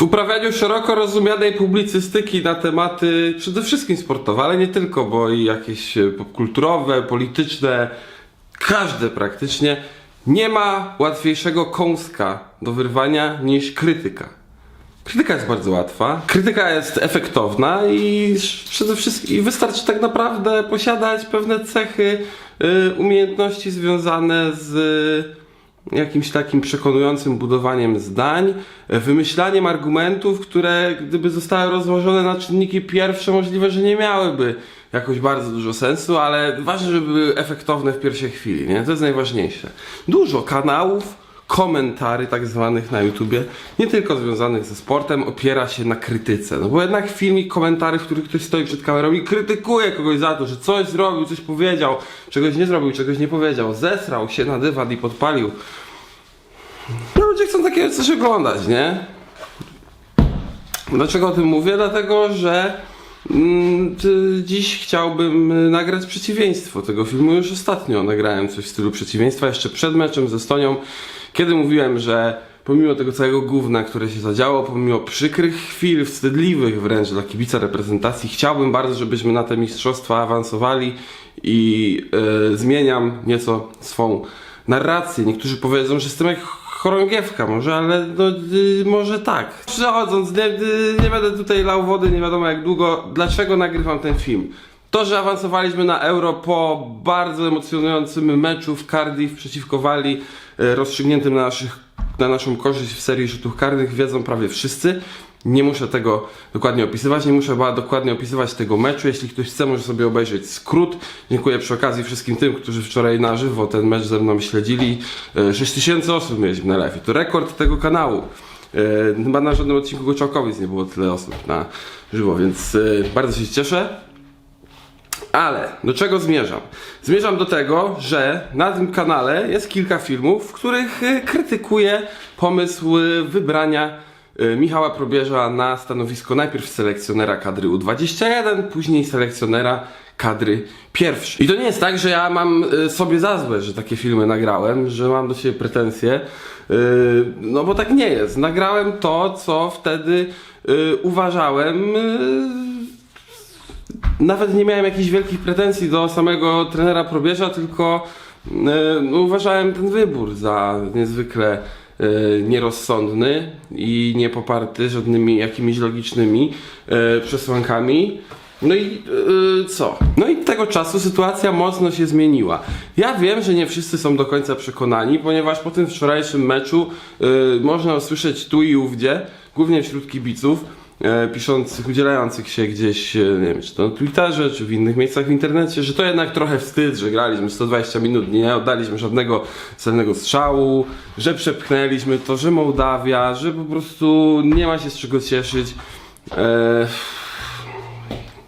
W uprawianiu szeroko rozumianej publicystyki na tematy przede wszystkim sportowe, ale nie tylko, bo i jakieś e, popkulturowe, polityczne, każde praktycznie, nie ma łatwiejszego kąska do wyrwania niż krytyka. Krytyka jest bardzo łatwa, krytyka jest efektowna i przede wszystkim i wystarczy tak naprawdę posiadać pewne cechy, y, umiejętności związane z jakimś takim przekonującym budowaniem zdań, wymyślaniem argumentów, które gdyby zostały rozłożone na czynniki pierwsze, możliwe, że nie miałyby jakoś bardzo dużo sensu, ale ważne, żeby były efektowne w pierwszej chwili, nie? To jest najważniejsze. Dużo kanałów, komentarzy tak zwanych na YouTubie, nie tylko związanych ze sportem, opiera się na krytyce. No bo jednak film i komentarze, w których ktoś stoi przed kamerą i krytykuje kogoś za to, że coś zrobił, coś powiedział, czegoś nie zrobił, czegoś nie powiedział, zesrał się na dywan i podpalił. No ludzie chcą takie coś oglądać, nie? Dlaczego o tym mówię? Dlatego, że mm, dziś chciałbym nagrać przeciwieństwo tego filmu. Już ostatnio nagrałem coś w stylu przeciwieństwa, jeszcze przed meczem z Estonią, kiedy mówiłem, że pomimo tego całego gówna, które się zadziało, pomimo przykrych chwil, wstydliwych wręcz dla kibica reprezentacji, chciałbym bardzo, żebyśmy na te mistrzostwa awansowali i y, zmieniam nieco swą narrację. Niektórzy powiedzą, że jestem jak chorągiewka może, ale no, y, może tak. Przechodząc, nie, y, nie będę tutaj lał wody, nie wiadomo jak długo, dlaczego nagrywam ten film. To, że awansowaliśmy na Euro po bardzo emocjonującym meczu w Cardiff przeciwko Walii, rozstrzygniętym na, naszych, na naszą korzyść w serii rzutów karnych, wiedzą prawie wszyscy. Nie muszę tego dokładnie opisywać, nie muszę chyba dokładnie opisywać tego meczu. Jeśli ktoś chce, może sobie obejrzeć skrót. Dziękuję przy okazji wszystkim tym, którzy wczoraj na żywo ten mecz ze mną śledzili. E, 6000 osób mieliśmy na live. To rekord tego kanału. E, Chyba na żadnym odcinku Goczałkowic nie było tyle osób na żywo, więc e, bardzo się cieszę. Ale do czego zmierzam? Zmierzam do tego, że na tym kanale jest kilka filmów, w których y, krytykuję pomysł y, wybrania y, Michała Probierza na stanowisko najpierw selekcjonera kadry U21, później selekcjonera kadry pierwszej. I to nie jest tak, że ja mam sobie za złe, że takie filmy nagrałem, że mam do siebie pretensje. No bo tak nie jest. Nagrałem to, co wtedy uważałem nawet nie miałem jakichś wielkich pretensji do samego trenera Probierza, tylko e, no, uważałem ten wybór za niezwykle e, nierozsądny i nie poparty żadnymi jakimiś logicznymi e, przesłankami. No i co? No i tego czasu sytuacja mocno się zmieniła. Ja wiem, że nie wszyscy są do końca przekonani, ponieważ po tym wczorajszym meczu można usłyszeć tu i ówdzie, głównie wśród kibiców, piszących, udzielających się gdzieś, e, nie wiem, czy to na Twitterze, czy w innych miejscach w internecie, że to jednak trochę wstyd, że graliśmy 120 minut, nie oddaliśmy żadnego celnego strzału, że przepchnęliśmy to, że Mołdawia, że po prostu nie ma się z czego cieszyć. E,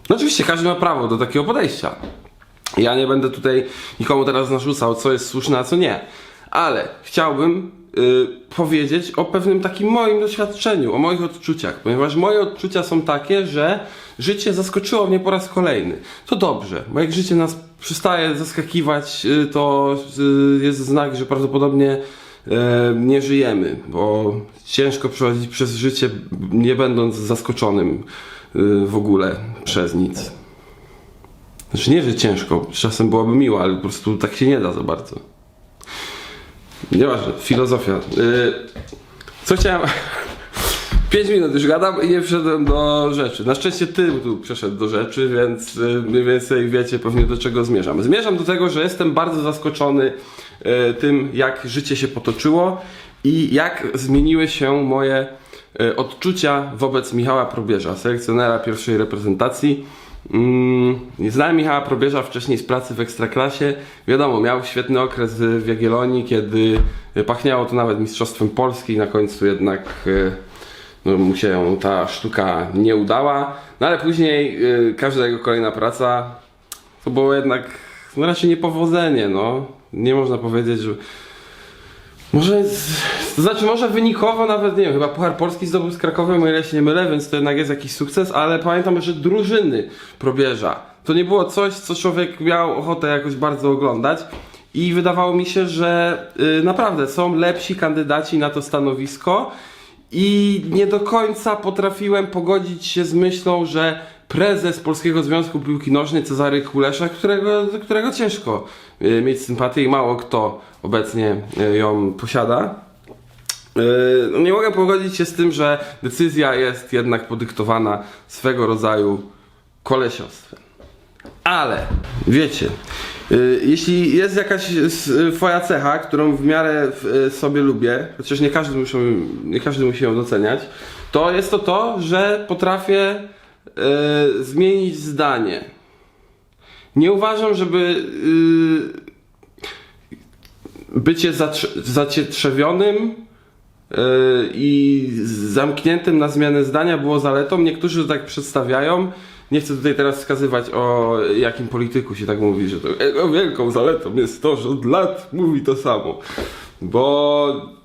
no oczywiście każdy ma prawo do takiego podejścia. Ja nie będę tutaj nikomu teraz narzucał, co jest słuszne, a co nie. Ale chciałbym powiedzieć o pewnym takim moim doświadczeniu, o moich odczuciach, ponieważ moje odczucia są takie, że życie zaskoczyło mnie po raz kolejny. To dobrze, bo jak życie nas przestaje zaskakiwać, y, to y, jest znak, że prawdopodobnie y, nie żyjemy, bo ciężko przechodzić przez życie nie będąc zaskoczonym y, w ogóle przez nic. Znaczy nie, że ciężko, czasem byłoby miło, ale po prostu tak się nie da za bardzo. Nieważne, filozofia. Yy, co chciałem... 5 minut już gadam i nie przeszedłem do rzeczy. Na szczęście ty tu przeszedł do rzeczy, więc yy, mniej więcej wiecie pewnie do czego zmierzam. Zmierzam do tego, że jestem bardzo zaskoczony yy, tym, jak życie się potoczyło i jak zmieniły się moje odczucia wobec Michała Probierza, selekcjonera pierwszej reprezentacji. Mm, Znałem Michała Probierza wcześniej z pracy w Ekstraklasie. Wiadomo, miał świetny okres w Jagiellonii, kiedy pachniało to nawet Mistrzostwem Polski. Na końcu jednak e, no, mu się ta sztuka nie udała. No ale później e, każda jego kolejna praca to było jednak no, raczej niepowodzenie. No. Nie można powiedzieć, że może, z- to znaczy może wynikowo nawet, nie wiem, chyba Puchar Polski zdobył z Krakowem, o ile się nie mylę, więc to jednak jest jakiś sukces, ale pamiętam, że drużyny probierza, to nie było coś, co człowiek miał ochotę jakoś bardzo oglądać i wydawało mi się, że y, naprawdę są lepsi kandydaci na to stanowisko i nie do końca potrafiłem pogodzić się z myślą, że prezes Polskiego Związku Piłki Nożnej Cezary Kulesza, którego, którego ciężko y, mieć sympatię i mało kto obecnie y, ją posiada, Yy, no nie mogę pogodzić się z tym, że decyzja jest jednak podyktowana swego rodzaju kolesiostwem. Ale wiecie, jeśli jest jakaś twoja cecha, którą w miarę sobie lubię, chociaż nie każdy, nie każdy musi ją doceniać, to jest to to, że potrafię yy, zmienić zdanie. Nie uważam, żeby yy, bycie zacietrzewionym yy, i zamkniętym na zmianę zdania było zaletą. Niektórzy to tak przedstawiają. Nie chcę tutaj teraz wskazywać o jakim polityku się tak mówi, że to wielką zaletą jest to, że od lat mówi to samo. Bo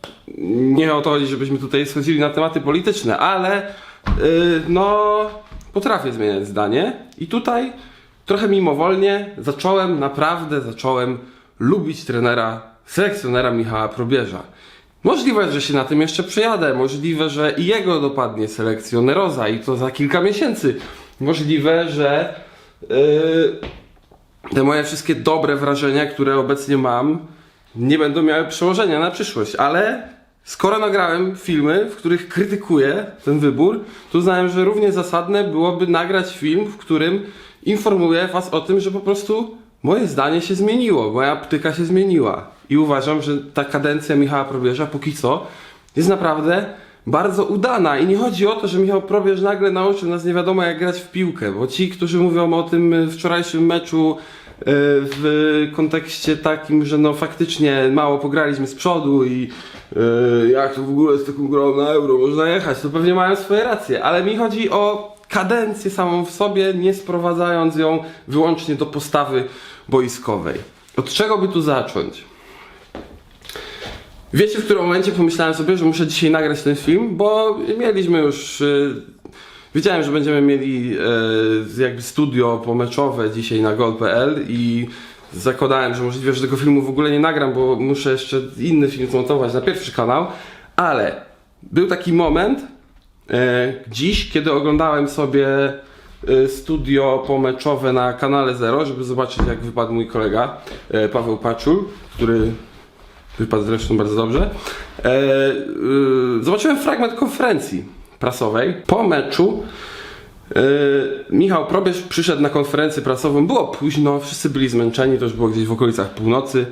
nie o to chodzi, żebyśmy tutaj schodzili na tematy polityczne, ale yy, no potrafię zmieniać zdanie i tutaj trochę mimowolnie zacząłem, naprawdę zacząłem lubić trenera, selekcjonera Michała Probierza. Możliwe, że się na tym jeszcze przejadę, możliwe, że i jego dopadnie selekcjoneroza i to za kilka miesięcy. Możliwe, że yy, te moje wszystkie dobre wrażenia, które obecnie mam, nie będą miały przełożenia na przyszłość, ale skoro nagrałem filmy, w których krytykuję ten wybór, to uznałem, że równie zasadne byłoby nagrać film, w którym informuję Was o tym, że po prostu moje zdanie się zmieniło, moja ptyka się zmieniła. I uważam, że ta kadencja Michała Probierza póki co jest naprawdę bardzo udana. I nie chodzi o to, że Michał Probierz nagle nauczył nas nie wiadomo jak grać w piłkę, bo ci, którzy mówią o tym wczorajszym meczu w kontekście takim, że no faktycznie mało pograliśmy z przodu i e, jak to w ogóle z taką grą na euro można jechać, to pewnie mają swoje racje, ale mi chodzi o kadencję samą w sobie, nie sprowadzając ją wyłącznie do postawy boiskowej. Od czego by tu zacząć? Wiecie, w którym momencie pomyślałem sobie, że muszę dzisiaj nagrać ten film, bo mieliśmy już. y, Wiedziałem, że będziemy mieli e, jakby studio pomeczowe dzisiaj na gol.pl i zakładałem, że możliwe, że tego filmu w ogóle nie nagram, bo muszę jeszcze inny film zmontować na pierwszy kanał, ale był taki moment e, dziś, kiedy oglądałem sobie e, studio pomeczowe na kanale Zero, żeby zobaczyć jak wypadł mój kolega e, Paweł Paczul, który wypadł zresztą bardzo dobrze. E, zobaczyłem fragment konferencji prasowej. Po meczu e, Michał Probierz przyszedł na konferencję prasową. Było późno, wszyscy byli zmęczeni, to już było gdzieś w okolicach północy.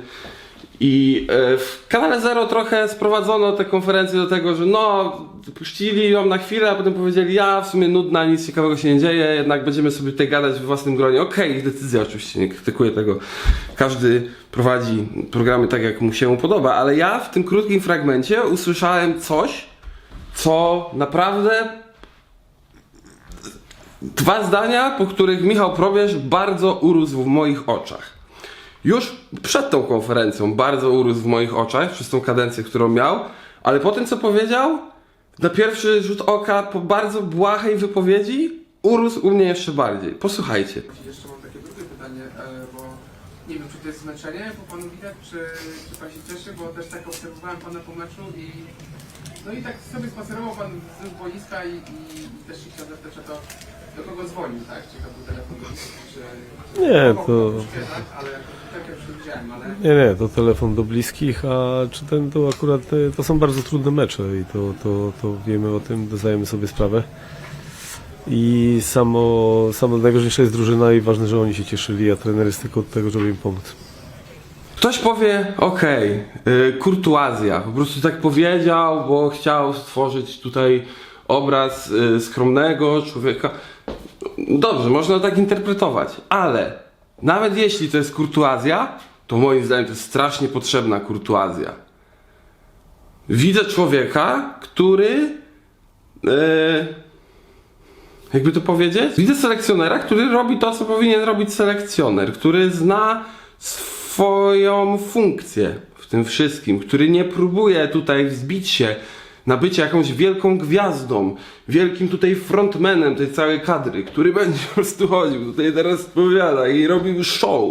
I e, w kanale Zero trochę sprowadzono tę konferencję do tego, że no, puścili ją na chwilę, a potem powiedzieli, ja w sumie nudna, nic ciekawego się nie dzieje, jednak będziemy sobie tutaj gadać w własnym gronie. Okej, ich decyzja oczywiście, nie krytykuję tego. Każdy prowadzi programy tak, jak mu się podoba, ale ja w tym krótkim fragmencie usłyszałem coś, co naprawdę dwa zdania, po których Michał Probierz bardzo urósł w moich oczach. Już przed tą konferencją bardzo urósł w moich oczach, przez tą kadencję, którą miał, ale po tym, co powiedział, na pierwszy rzut oka, po bardzo błahej wypowiedzi, urósł u mnie jeszcze bardziej. Posłuchajcie. Jeszcze mam takie drugie pytanie, e, bo nie wiem, czy to jest zmęczenie po panu widać, czy, czy pan się cieszy, bo też tak obserwowałem pana po meczu i no i tak sobie spacerował pan wzdłuż boiska i, i, też się chciał zapytać o to, do kogo dzwonił, tak? Czy to był telefon do czy, czy Nie, to- przyspieszać, ale tak jak już widziałem, ale Nie, nie, to telefon do bliskich, a czy ten to akurat e, to są bardzo trudne mecze i to, to, to wiemy o tym, zdajemy sobie sprawę. I samo, samo najważniejsza jest drużyna i ważne, że oni się cieszyli, a trener jest tylko od tego, żeby im pomóc. Ktoś powie, okej, okay, kurtuazja, po prostu tak powiedział, bo chciał stworzyć tutaj obraz y, skromnego człowieka. Dobrze, można tak interpretować, ale nawet jeśli to jest kurtuazja, to moim zdaniem to jest strasznie potrzebna kurtuazja. Widzę człowieka, który. y, jakby to powiedzieć? Widzę selekcjonera, który robi to, co powinien robić selekcjoner, który zna swoją funkcję w tym wszystkim, który nie próbuje tutaj wzbić się na bycie jakąś wielką gwiazdą, wielkim tutaj frontmanem tej całej kadry, który będzie po prostu chodził, tutaj teraz powiada i robił show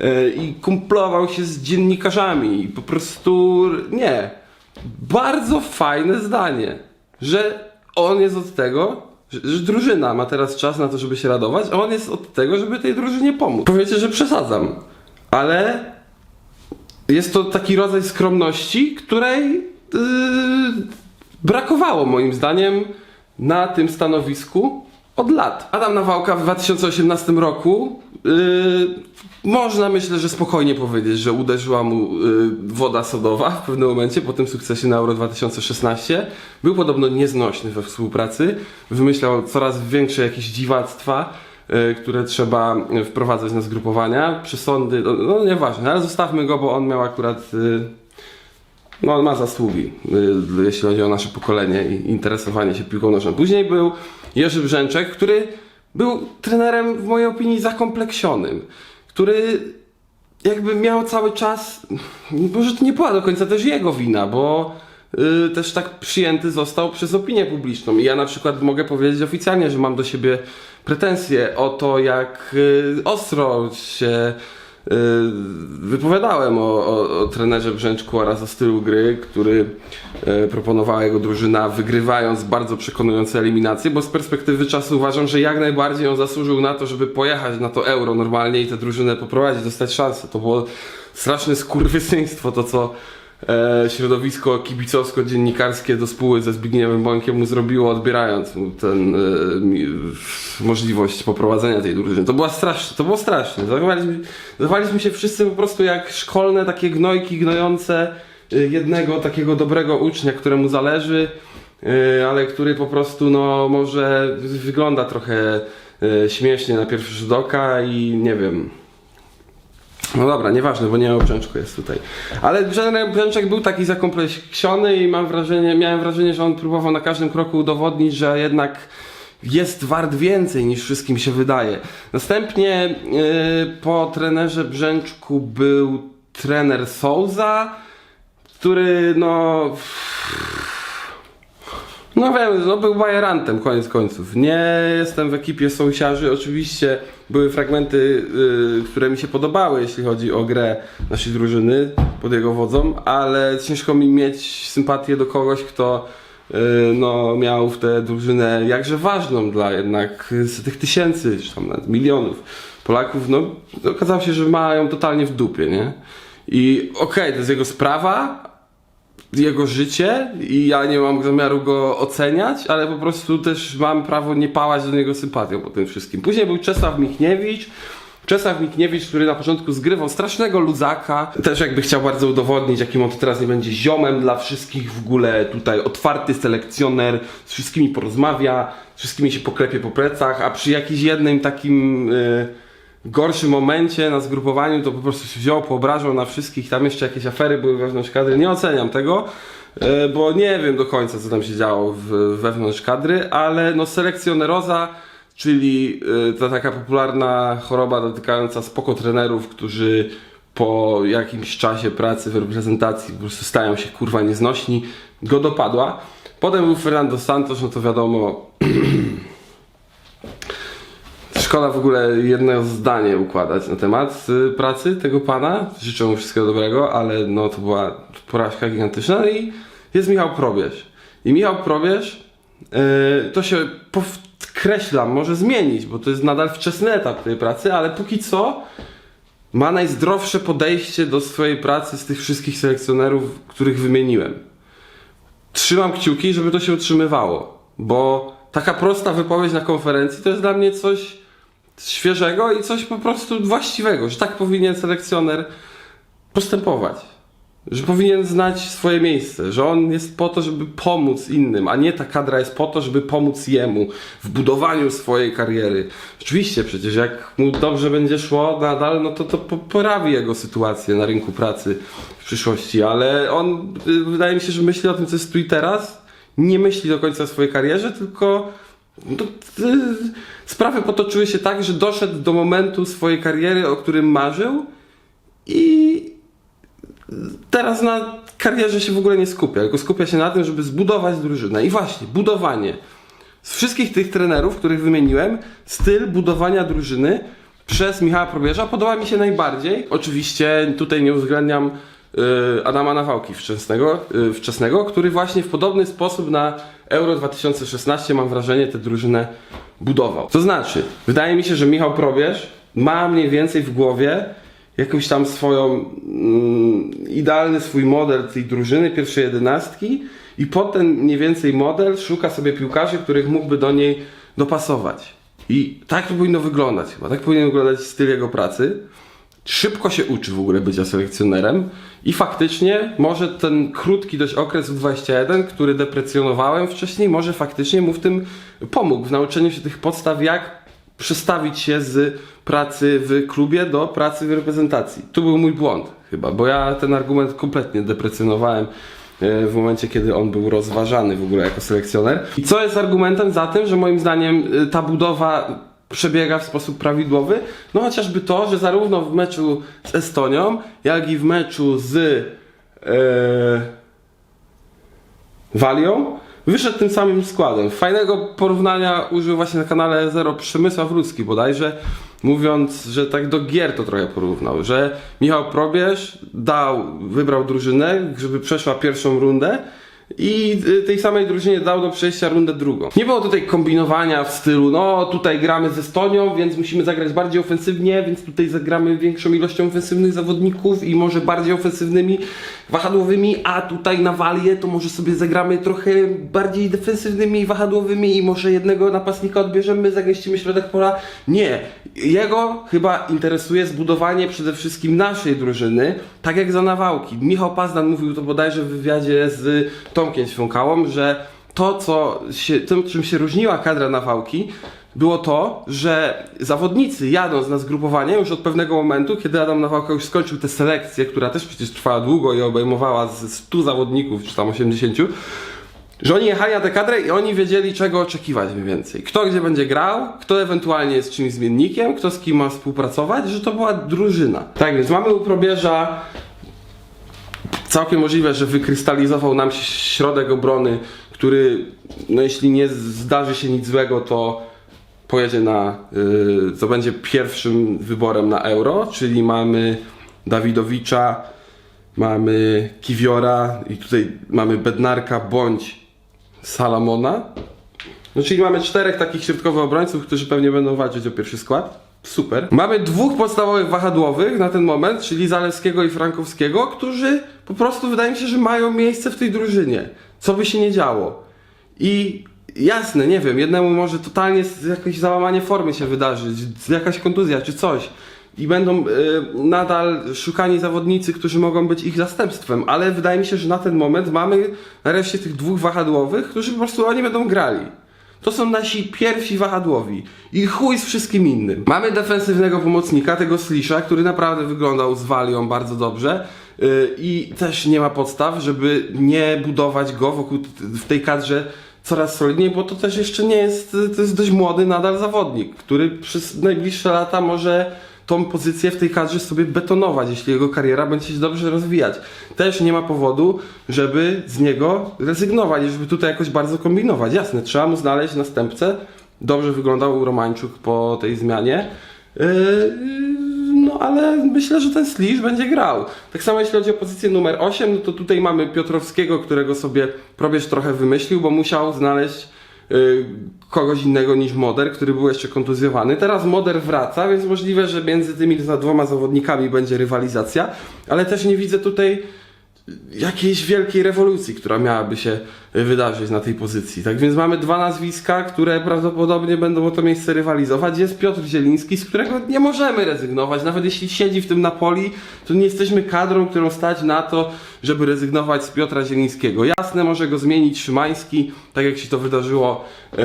e, i kumplował się z dziennikarzami i po prostu nie. Bardzo fajne zdanie. że on jest od tego, że, że drużyna ma teraz czas na to, żeby się radować, a on jest od tego, żeby tej drużynie pomóc. Powiecie, że przesadzam, ale jest to taki rodzaj skromności, której yy, brakowało moim zdaniem na tym stanowisku od lat. Adam Nawałka w 2018 roku yy, można myślę, że spokojnie powiedzieć, że uderzyła mu yy, woda sodowa w pewnym momencie po tym sukcesie na Euro 2016. Był podobno nieznośny we współpracy, wymyślał coraz większe jakieś dziwactwa które trzeba y, wprowadzać na zgrupowania, przesądy, no, no nieważne, ale zostawmy go, bo on miał akurat, y, no on ma zasługi, y, jeśli chodzi o nasze pokolenie i interesowanie się piłką nożną. Później był Jerzy Brzęczek, który był trenerem w mojej opinii zakompleksionym, który jakby miał cały czas, może to nie była do końca też jego wina, bo y, też tak przyjęty został przez opinię publiczną. I ja na przykład mogę powiedzieć oficjalnie, że mam do siebie pretensje o to, jak y, ostro się y, wypowiadałem o, o, o trenerze Brzęczku oraz o stylu gry, który proponowała jego drużyna, wygrywając bardzo przekonujące eliminacje, bo z perspektywy czasu uważam, że jak najbardziej on zasłużył na to, żeby pojechać na to euro normalnie i tę drużynę poprowadzić, dostać szansę. To było straszne skurwysyństwo, to co e, środowisko kibicowsko-dziennikarskie do spóły ze Zbigniewem Bońkiem mu zrobiło, odbierając mu ten, e, możliwość poprowadzenia tej drużyny. To była straszne, to było straszne. Zachowaliśmy, zachowaliśmy się wszyscy po prostu jak szkolne takie gnojki gnojące e, jednego takiego dobrego ucznia, któremu zależy, e, ale który po prostu no może wygląda trochę e, śmiesznie na pierwszy rzut oka i nie wiem. No dobra, nieważne, bo nie o Brzęczku jest tutaj. Ale Brzę- Brzęczek był taki zakompleksiony i mam wrażenie, miałem wrażenie, że on próbował na każdym kroku udowodnić, że jednak jest wart więcej niż wszystkim się wydaje. Następnie yy, po trenerze Brzęczku był trener Souza, który no... No wiem, no był bajerantem koniec końców. Nie jestem w ekipie sąsiarzy. Oczywiście były fragmenty, y, które mi się podobały, jeśli chodzi o grę naszej drużyny pod jego wodzą, ale ciężko mi mieć sympatię do kogoś, kto y, no, miał w tę drużynę jakże ważną dla jednak tych tysięcy, czy tam nawet milionów Polaków. No, okazało się, że mają totalnie w dupie, nie? I okej, to jest jego sprawa, jego życie i ja nie mam zamiaru go oceniać, ale po prostu też mam prawo nie pałać do niego sympatią po tym wszystkim. Później był Czesław Michniewicz. Czesław Michniewicz, który na początku zgrywał strasznego luzaka, też jakby chciał bardzo udowodnić, jakim on teraz nie będzie ziomem dla wszystkich, w ogóle tutaj otwarty selekcjoner, z wszystkimi porozmawia, z wszystkimi się poklepie po plecach, a przy jakimś jednym takim... Yy, gorszym momencie na zgrupowaniu to po prostu się wziął, poobrażał na wszystkich, tam jeszcze jakieś afery były wewnątrz kadry, nie oceniam tego, e, bo nie wiem do końca co tam się działo wewnątrz kadry, ale no selekcjoneroza, czyli e, ta taka popularna choroba dotykająca spoko trenerów, którzy po jakimś czasie pracy w reprezentacji po prostu stają się kurwa nieznośni, go dopadła. Potem był Fernando Santos, no to wiadomo, Szkoda w ogóle jedno zdanie układać na temat y, pracy tego pana. Życzę mu wszystkiego dobrego, ale no to była porażka gigantyczna. I jest Michał Probierz. I Michał Probierz y, to się podkreślam, może zmienić, bo to jest nadal wczesny etap tej pracy, ale póki co ma najzdrowsze podejście do swojej pracy z tych wszystkich selekcjonerów, których wymieniłem. Trzymam kciuki, żeby to się utrzymywało, bo taka prosta wypowiedź na konferencji to jest dla mnie coś świeżego i coś po prostu właściwego, że tak powinien selekcjoner postępować. Że powinien znać swoje miejsce, że on jest po to, żeby pomóc innym, a nie ta kadra jest po to, żeby pomóc jemu w budowaniu swojej kariery. Oczywiście, przecież jak mu dobrze będzie szło nadal, no to to poprawi jego sytuację na rynku pracy w przyszłości, ale on y, wydaje mi się, że myśli o tym, co jest tu i teraz, nie myśli do końca o swojej karierze, tylko no, y, sprawy potoczyły się tak, że doszedł do momentu swojej kariery, o którym marzył i teraz na karierze się w ogóle nie skupia, tylko skupia się na tym, żeby zbudować drużynę. I właśnie, budowanie. Z wszystkich tych trenerów, których wymieniłem, styl budowania drużyny przez Michała Probierza podoba mi się najbardziej. Oczywiście tutaj nie uwzględniam y, Adama Nawałki wczesnego, y, wczesnego, który właśnie w podobny sposób na Euro 2016 mam wrażenie tę drużynę budował. To znaczy, wydaje mi się, że Michał Probierz ma mniej więcej w głowie jakąś tam swoją mm, idealny swój model tej drużyny, pierwszej jedenastki i pod ten mniej więcej model szuka sobie piłkarzy, których mógłby do niej dopasować. I tak to powinno wyglądać chyba, tak powinien wyglądać styl jego pracy. Szybko się uczy w ogóle bycia selekcjonerem i faktycznie może ten krótki dość okres w 21, który deprecjonowałem wcześniej, może faktycznie mu w tym pomógł, w nauczeniu się tych podstaw, jak przestawić się z pracy w klubie do pracy w reprezentacji. Tu był mój błąd chyba, bo ja ten argument kompletnie deprecjonowałem e, w momencie, kiedy on był rozważany w ogóle jako selekcjoner. I co jest argumentem za tym, że moim zdaniem e, ta budowa przebiega w sposób prawidłowy? No chociażby to, że zarówno w meczu z Estonią, jak i w meczu z e, Walią wyszedł tym samym składem. Fajnego porównania użył właśnie na kanale Zero Przemysław Rudzki bodajże, mówiąc, że tak do gier to trochę porównał, że Michał Probierz dał, wybrał drużynę, żeby przeszła pierwszą rundę i y, tej samej drużynie dał do przejścia rundę drugą. Nie było tutaj kombinowania w stylu, no tutaj gramy z Estonią, więc musimy zagrać bardziej ofensywnie, więc tutaj zagramy większą ilością ofensywnych zawodników i może bardziej ofensywnymi wahadłowymi, a tutaj na Walię to może sobie zagramy trochę bardziej defensywnymi wahadłowymi i może jednego napastnika odbierzemy, zagościmy środek pola. Nie. Jego chyba interesuje zbudowanie przede wszystkim naszej drużyny, tak jak za nawałki. Michał Pazdan mówił to bodajże w wywiadzie z Tomkiem Świąkałą, że to, co się, tym, czym się różniła kadra nawałki, było to, że zawodnicy jadąc na zgrupowanie już od pewnego momentu, kiedy Adam Nawałka już skończył tę selekcję, która też przecież trwała długo i obejmowała z 100 zawodników, czy tam 80, że oni jechali na tę kadrę i oni wiedzieli czego oczekiwać mniej więcej. Kto gdzie będzie grał, kto ewentualnie jest czymś zmiennikiem, kto z kim ma współpracować, że to była drużyna. Tak więc mamy u probierza całkiem możliwe, że wykrystalizował nam się środek obrony, który, no jeśli nie zdarzy się nic złego, to pojedzie na, yy, to będzie pierwszym wyborem na euro, czyli mamy Dawidowicza, mamy Kiwiora i tutaj mamy Bednarka bądź Salamona. No czyli mamy czterech takich środkowych obrońców, którzy pewnie będą walczyć o pierwszy skład. Super. Mamy dwóch podstawowych wahadłowych na ten moment, czyli Zalewskiego i Frankowskiego, którzy po prostu wydaje mi się, że mają miejsce w tej drużynie. Co by się nie działo. I jasne, nie wiem, jednemu może totalnie jakieś załamanie formy się wydarzyć, jakaś kontuzja czy coś. I będą y, nadal szukani zawodnicy, którzy mogą być ich zastępstwem, ale wydaje mi się, że na ten moment mamy nareszcie tych dwóch wahadłowych, którzy po prostu oni będą grali. To są nasi pierwsi wahadłowi. I chuj z wszystkim innym. Mamy defensywnego pomocnika, tego Slisha, który naprawdę wyglądał z Walią bardzo dobrze. Yy, I też nie ma podstaw, żeby nie budować go wokół w tej kadrze coraz solidniej, bo to też jeszcze nie jest, to jest dość młody nadal zawodnik, który przez najbliższe lata może tą pozycję w tej kadrze sobie betonować, jeśli jego kariera będzie się dobrze rozwijać. Też nie ma powodu, żeby z niego rezygnować, żeby tutaj jakoś bardzo kombinować. Jasne, trzeba mu znaleźć następcę. Dobrze wyglądał Romańczuk po tej zmianie. Yy, no ale myślę, że ten Slisz będzie grał. Tak samo jeśli chodzi o pozycję numer 8, no to tutaj mamy Piotrowskiego, którego sobie probierz trochę wymyślił, bo musiał znaleźć kogoś innego niż Moder, który był jeszcze kontuzjowany. Teraz Moder wraca, więc możliwe, że między tymi dwoma zawodnikami będzie rywalizacja, ale też nie widzę tutaj jakiejś wielkiej rewolucji, która miałaby się wydarzyć na tej pozycji. Tak więc mamy dwa nazwiska, które prawdopodobnie będą o to miejsce rywalizować. Jest Piotr Zieliński, z którego nie możemy rezygnować. Nawet jeśli siedzi w tym Napoli, to nie jesteśmy kadrą, którą stać na to, żeby rezygnować z Piotra Zielińskiego. Jasne, może go zmienić Szymański, tak jak się to wydarzyło e,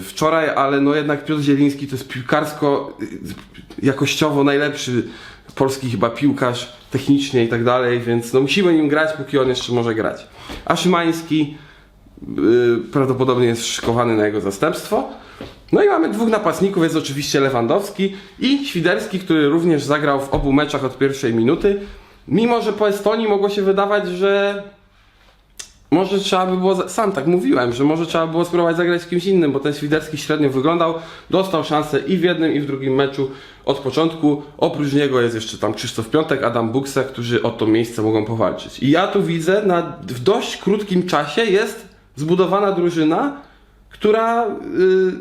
wczoraj, ale no jednak Piotr Zieliński to jest piłkarsko e, jakościowo najlepszy polski chyba piłkarz technicznie i tak dalej, więc no musimy nim grać, póki on jeszcze może grać. A Szymański yy, prawdopodobnie jest szykowany na jego zastępstwo. No i mamy dwóch napastników, jest oczywiście Lewandowski i Świderski, który również zagrał w obu meczach od pierwszej minuty. Mimo, że po Estonii mogło się wydawać, że może trzeba by było, sam tak mówiłem, że może trzeba było spróbować zagrać z kimś innym, bo ten Świderski średnio wyglądał, dostał szansę i w jednym i w drugim meczu od początku. Oprócz niego jest jeszcze tam Krzysztof Piątek, Adam Buksa, którzy o to miejsce mogą powalczyć. I ja tu widzę, na, w dość krótkim czasie jest zbudowana drużyna, która y,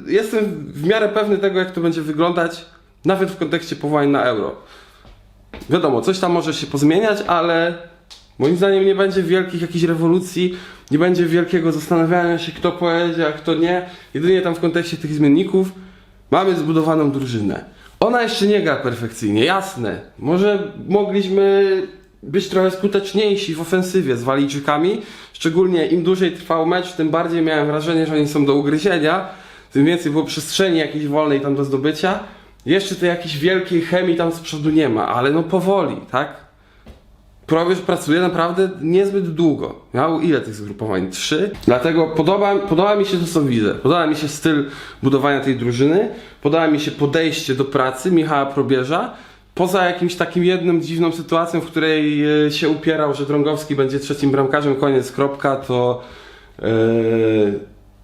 jestem w miarę pewny tego, jak to będzie wyglądać, nawet w kontekście powołań na euro. Wiadomo, coś tam może się pozmieniać, ale moim zdaniem nie będzie wielkich jakichś rewolucji, nie będzie wielkiego zastanawiania się, kto pojedzie, a kto nie. Jedynie tam w kontekście tych zmienników mamy zbudowaną drużynę. Ona jeszcze nie gra perfekcyjnie, jasne. Może mogliśmy być trochę skuteczniejsi w ofensywie z Walijczykami. Szczególnie im dłużej trwał mecz, tym bardziej miałem wrażenie, że oni są do ugryzienia. Tym więcej było przestrzeni jakiejś wolnej tam do zdobycia. Jeszcze tej jakiejś wielkiej chemii tam z przodu nie ma, ale no powoli, tak? Probierz pracuje naprawdę niezbyt długo. Miał ile tych zgrupowań? Trzy. Dlatego podoba, podoba mi się to, co widzę. Podoba mi się styl budowania tej drużyny. Podoba mi się podejście do pracy Michała Probierza. Poza jakimś takim jedną dziwną sytuacją, w której e, się upierał, że Drągowski będzie trzecim bramkarzem, koniec, kropka, to e,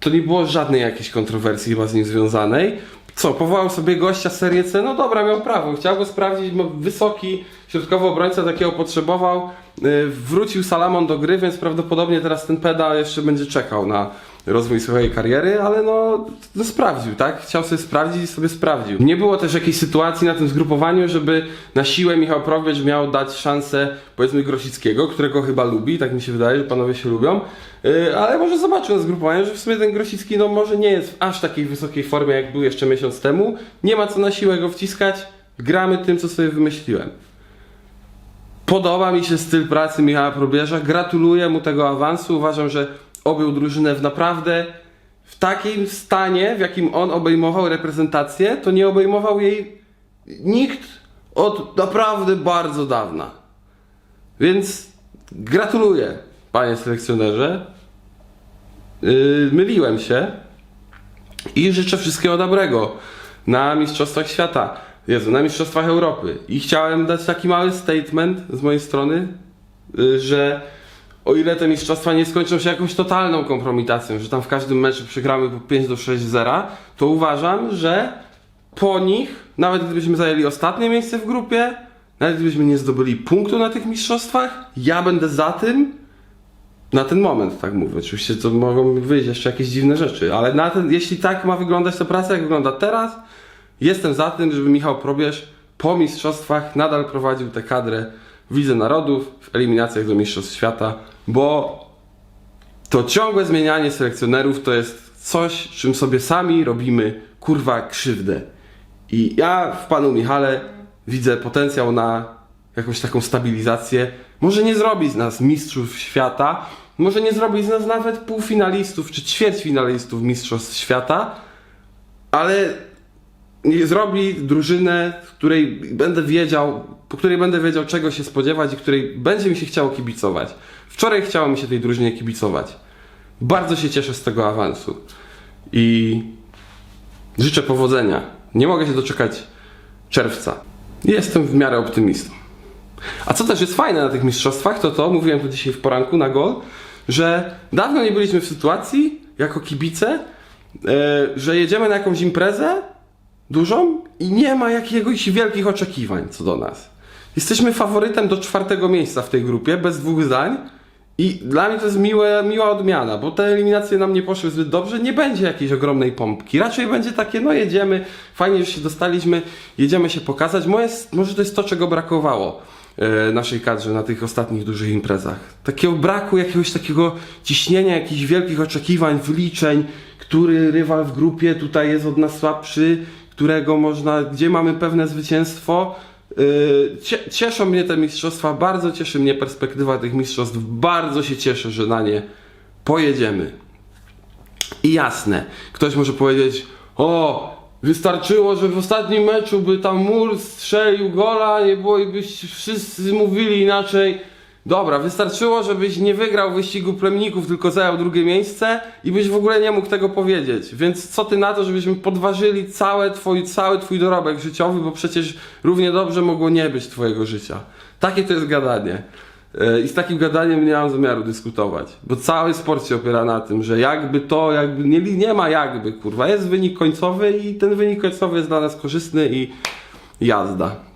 to nie było żadnej jakiejś kontrowersji chyba z nim związanej. Co, powołał sobie gościa z Serie C? No dobra, miał prawo. Chciał go sprawdzić, bo wysoki środkowy obrońca takiego potrzebował. Yy, Wrócił Salamon do gry, więc prawdopodobnie teraz ten pedał jeszcze będzie czekał na rozwój swojej kariery, ale no, no sprawdził, tak? Chciał sobie sprawdzić i sobie sprawdził. Nie było też jakiejś sytuacji na tym zgrupowaniu, żeby na siłę Michał Prowiecz miał dać szansę powiedzmy Grosickiego, którego chyba lubi, tak mi się wydaje, że panowie się lubią. Yy, ale może zobaczył na zgrupowaniu, że w sumie ten Grosicki no może nie jest w aż takiej wysokiej formie, jak był jeszcze miesiąc temu. Nie ma co na siłę go wciskać. Gramy tym, co sobie wymyśliłem. Podoba mi się styl pracy Michała Probierza. Gratuluję mu tego awansu. Uważam, że objął drużynę w naprawdę w takim stanie, w jakim on obejmował reprezentację, to nie obejmował jej nikt od naprawdę bardzo dawna. Więc gratuluję, panie selekcjonerze. Yy, myliłem się i życzę wszystkiego dobrego na Mistrzostwach Świata. Jezu, na Mistrzostwach Europy. I chciałem dać taki mały statement z mojej strony, y, że o ile te mistrzostwa nie skończą się jakąś totalną kompromitacją, że tam w każdym meczu przegramy po 5 do 6 0, to uważam, że po nich, nawet gdybyśmy zajęli ostatnie miejsce w grupie, nawet gdybyśmy nie zdobyli punktu na tych mistrzostwach, ja będę za tym, na ten moment, tak mówię. Oczywiście to mogą wyjść jeszcze jakieś dziwne rzeczy, ale ten, jeśli tak ma wyglądać ta praca, jak wygląda teraz, jestem za tym, żeby Michał Probierz po mistrzostwach nadal prowadził tę kadrę w Lidze Narodów, w eliminacjach do Mistrzostw Świata, bo to ciągłe zmienianie selekcjonerów to jest coś, czym sobie sami robimy kurwa krzywdę. I ja w panu Michale widzę potencjał na jakąś taką stabilizację. Może nie zrobi z nas mistrzów świata, może nie zrobi z nas nawet półfinalistów czy ćwierćfinalistów mistrzostw świata, ale nie zrobi drużynę, której będę wiedział, po której będę wiedział czego się spodziewać i której będzie mi się chciało kibicować. Wczoraj chciało mi się tej drużynie kibicować. Bardzo się cieszę z tego awansu i życzę powodzenia. Nie mogę się doczekać czerwca. Jestem w miarę optymistą. A co też jest fajne na tych mistrzostwach, to to, mówiłem to dzisiaj w poranku na gol, że dawno nie byliśmy w sytuacji, jako kibice, e, że jedziemy na jakąś imprezę dużą i nie ma jakiegoś wielkich oczekiwań co do nas. Jesteśmy faworytem do czwartego miejsca w tej grupie, bez dwóch zdań. I dla mnie to jest miłe, miła odmiana, bo te eliminacje nam nie poszły zbyt dobrze. Nie będzie jakiejś ogromnej pompki. Raczej będzie takie, no jedziemy, fajnie, że się dostaliśmy, jedziemy się pokazać. Moje, może to jest to, czego brakowało e, naszej kadrze na tych ostatnich dużych imprezach. Takiego braku jakiegoś takiego ciśnienia, jakichś wielkich oczekiwań, wyliczeń, który rywal w grupie tutaj jest od nas słabszy, którego można, gdzie mamy pewne zwycięstwo. Cie- Cieszą mnie te mistrzostwa, bardzo cieszy mnie perspektywa tych mistrzostw, bardzo się cieszę, że na nie pojedziemy. I jasne, ktoś może powiedzieć, o, wystarczyło, że w ostatnim meczu by tam mur strzelił gola, nie było i byś wszyscy mówili inaczej. Dobra, wystarczyło, żebyś nie wygrał wyścigu plemników, tylko zajął drugie miejsce i byś w ogóle nie mógł tego powiedzieć. Więc co ty na to, żebyśmy podważyli całe twój, cały twój dorobek życiowy, bo przecież równie dobrze mogło nie być twojego życia. Takie to jest gadanie. E, I z takim gadaniem nie mam zamiaru dyskutować, bo cały sport się opiera na tym, że jakby to, jakby nie, nie ma jakby, kurwa, jest wynik końcowy i ten wynik końcowy jest dla nas korzystny i jazda.